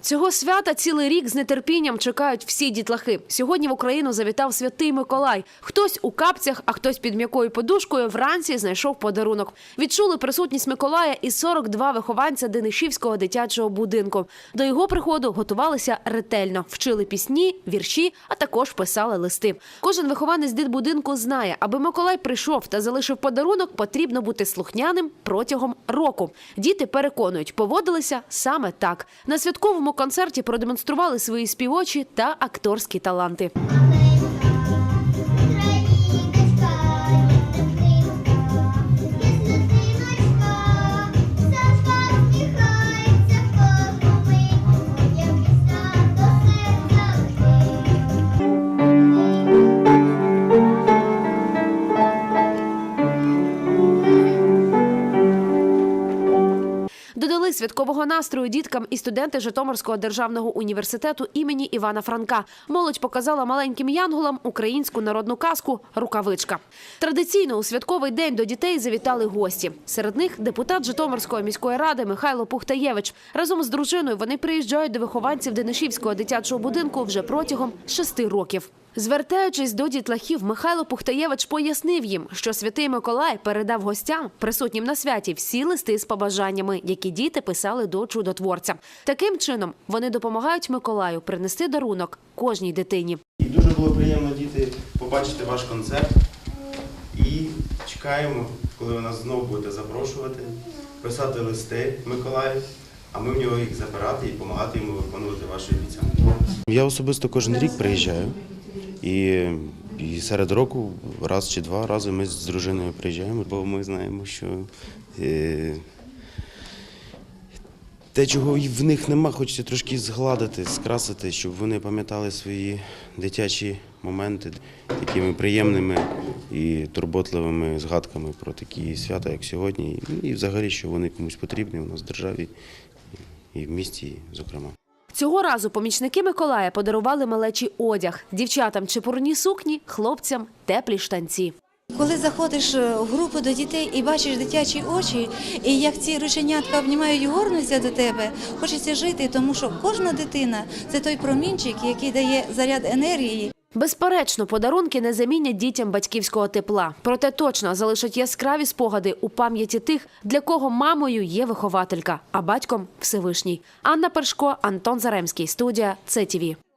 Цього свята цілий рік з нетерпінням чекають всі дітлахи. Сьогодні в Україну завітав святий Миколай. Хтось у капцях, а хтось під м'якою подушкою вранці знайшов подарунок. Відчули присутність Миколая і 42 вихованця Денишівського дитячого будинку. До його приходу готувалися ретельно, вчили пісні, вірші, а також писали листи. Кожен вихованець дитбудинку знає, аби Миколай прийшов та залишив подарунок, потрібно бути слухняним протягом року. Діти переконують, поводилися саме так. На святковому концерті продемонстрували свої співочі та акторські таланти. Додали святкового настрою діткам і студенти Житомирського державного університету імені Івана Франка. Молодь показала маленьким янголам українську народну казку Рукавичка. Традиційно у святковий день до дітей завітали гості. Серед них депутат Житомирської міської ради Михайло Пухтаєвич. Разом з дружиною вони приїжджають до вихованців Денишівського дитячого будинку вже протягом шести років. Звертаючись до дітлахів, Михайло Пухтаєвич пояснив їм, що святий Миколай передав гостям, присутнім на святі, всі листи з побажаннями, які діти писали до чудотворця. Таким чином вони допомагають Миколаю принести дарунок кожній дитині. І дуже було приємно діти побачити ваш концерт. І чекаємо, коли ви нас знову будете запрошувати, писати листи Миколаю, а ми в нього їх забирати і допомагати йому виконувати ваші обіцянки. Я особисто кожен рік приїжджаю. І, і серед року раз чи два рази ми з дружиною приїжджаємо, бо ми знаємо, що е, те, чого в них нема, хочеться трошки згладити, скрасити, щоб вони пам'ятали свої дитячі моменти такими приємними і турботливими згадками про такі свята, як сьогодні. І взагалі, що вони комусь потрібні у нас в державі і в місті, зокрема. Цього разу помічники Миколая подарували малечий одяг дівчатам чепурні сукні, хлопцям теплі штанці. Коли заходиш е, в групу до дітей і бачиш дитячі очі, і як ці рученятка обнімають горнуться до тебе, хочеться жити, тому що кожна дитина це той промінчик, який дає заряд енергії. Безперечно, подарунки не замінять дітям батьківського тепла. Проте точно залишать яскраві спогади у пам'яті тих, для кого мамою є вихователька, а батьком Всевишній. Анна Першко, Антон Заремський. Студія ЦТВ.